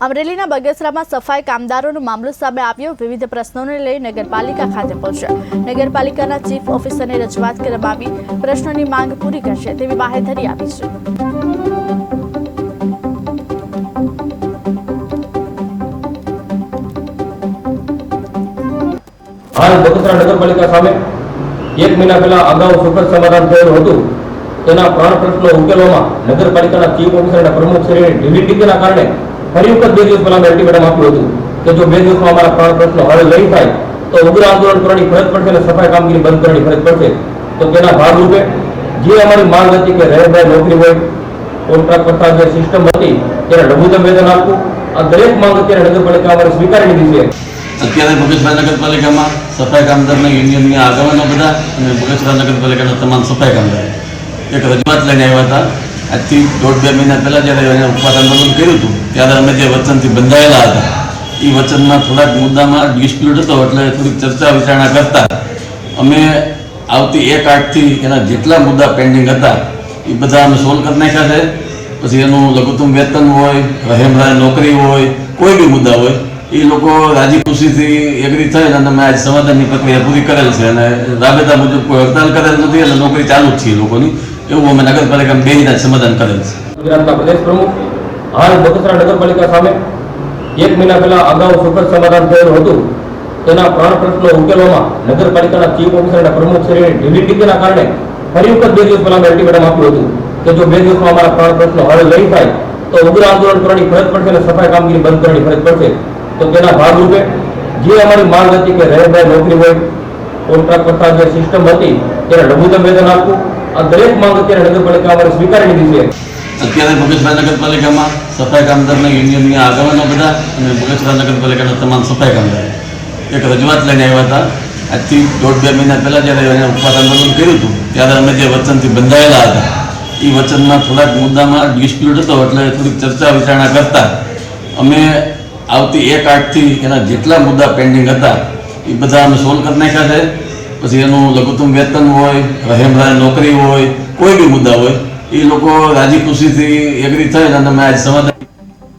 અમરેલીના બગસરામાં સફાઈ કામદારોનો મામલો સામે આવ્યો. વિવિધ પ્રશ્નોને લઈ નગરપાલિકા ખાતે પહોંચ્યા. નગરપાલિકાના ચીફ ઓફિસરને રજૂઆત કરવામાં આવી. પ્રશ્નોની માંગ પૂરી કરશે તેવી બાહેધરી આપી છે. હાલ બગસરા નગરપાલિકા સામે એક મહિના પહેલા અગાઉ સુખદ સમાધાન થયેલું હતું. તેના પ્રાણ પ્રશ્નો ઉકેલવામાં નગરપાલિકાના ચીફ ઓફિસર અને પ્રમુખ શ્રીની ઢીલી કારણે ફરી વખત બે દિવસ પહેલા અલ્ટિમેટમ આપ્યું હતું કે જો બે દિવસમાં અમારા પ્રાણ પ્રશ્નો હલ નહીં થાય, તો ઉગ્ર આંદોલન કરવાની ફરજ પડશે અને સફાઈ કામગીરી બંધ કરવાની ફરજ પડશે. તો તેના ભાગરૂપે જે અમારી માંગ હતી કે રહેભાઈ નોકરી હોય, કોન્ટ્રાક્ટ કરતા જે સિસ્ટમ હતી, તેને લઘુત્તમ વેતન આપવું. આ દરેક માંગ અત્યારે નગરપાલિકા અમારે સ્વીકારી લીધી છે. અત્યારે બગસરા નગરપાલિકામાં સફાઈ કામદારના યુનિયનની આગેવાનો બધા અને બગસરા નગરપાલિકાના તમામ સફાઈ કામદાર. એક રજૂઆત લઈને આવ્યા હતા. આજથી દોઢ બે મહિના પહેલાં જ્યારે એને ઉપવાસ આંદોલન કર્યું હતું, ત્યારે અમે જે વચનથી બંધાયેલા હતા, એ વચનમાં થોડાક મુદ્દામાં ડિસ્પ્યુટ હતો, એટલે થોડીક ચર્ચા વિચારણા કરતા. અમે આવતી એક આઠથી એના જેટલા મુદ્દા પેન્ડિંગ હતા, એ બધા અમે સોલ્વ કરી નાખ્યા છે. પછી એનું લઘુત્તમ વેતન હોય, રહેમરાય નોકરી હોય, કોઈ બી મુદ્દા હોય, એ લોકો રાજી ખુશીથી એગ્રી થઈ અને અમે આજ સમાધાનની પ્રક્રિયા પૂરી કરેલ છે. અને રાબેતા મુજબ કોઈ હડતાલ કરેલ નથી અને નોકરી ચાલુ જ છે લોકોની. એવું અમે નગરપાલિકામાં બે જ સમાધાન કરેલ છે. ગુજરાતના પ્રદેશ પ્રમુખ હાલ બગસરા નગરપાલિકા સામે એક મહિના પહેલા અગાઉ સુખદ સમાધાન થયેલું હતું. તેના પ્રાણ પ્રશ્નો ઉકેલવામાં નગરપાલિકાના ચીફ ઓફિસર પ્રમુખ શ્રીની ઢીલી ટીકીના કારણે ફરી વખત બે દિવસ પહેલા અલ્ટિમેટમ આપ્યું હતું કે જો બે દિવસમાં અમારા પ્રાણ પ્રશ્નો હલ નહીં થાય, તો ઉગ્ર આંદોલન કરવાની ફરજ પડશે અને સફાઈ કામગીરી બંધ કરવાની ફરજ પડશે. તો તેના ભાગરૂપે જે અમારી માંગ હતી કે રહેભાઈ નોકરી હોય, કોન્ટ્રાક્ટ કરતા જે સિસ્ટમ હતી, તેને લઘુત્તમ વેતન આપવું આ દરેક માંગ અત્યારે નગરપાલિકા અમારે સ્વીકારી લીધી છે. અત્યારે બગસરા નગરપાલિકામાં સફાઈ કામદારના યુનિયનની આગેવાનો બધા અને બગસરા નગરપાલિકાના તમામ સફાઈ કામદાર. એક રજૂઆત લઈને આવ્યા હતા. આજથી દોઢ બે મહિના પહેલાં જ્યારે એને ઉપવાસ આંદોલન કર્યું હતું, ત્યારે અમે જે વચનથી બંધાયેલા હતા, એ વચનમાં થોડાક મુદ્દામાં ડિસ્પ્યુટ હતો, એટલે થોડીક ચર્ચા વિચારણા કરતા. અમે આવતી એક આઠથી એના જેટલા મુદ્દા પેન્ડિંગ હતા, એ બધા અમે સોલ્વ કરી નાખ્યા છે. પછી એનું લઘુત્તમ વેતન હોય રહેમરાય નોકરી હોય, કોઈ બી મુદ્દા હોય, એ લોકો રાજી ખુશીથી એગ્રી થાય અને અમે આજ સમાધાન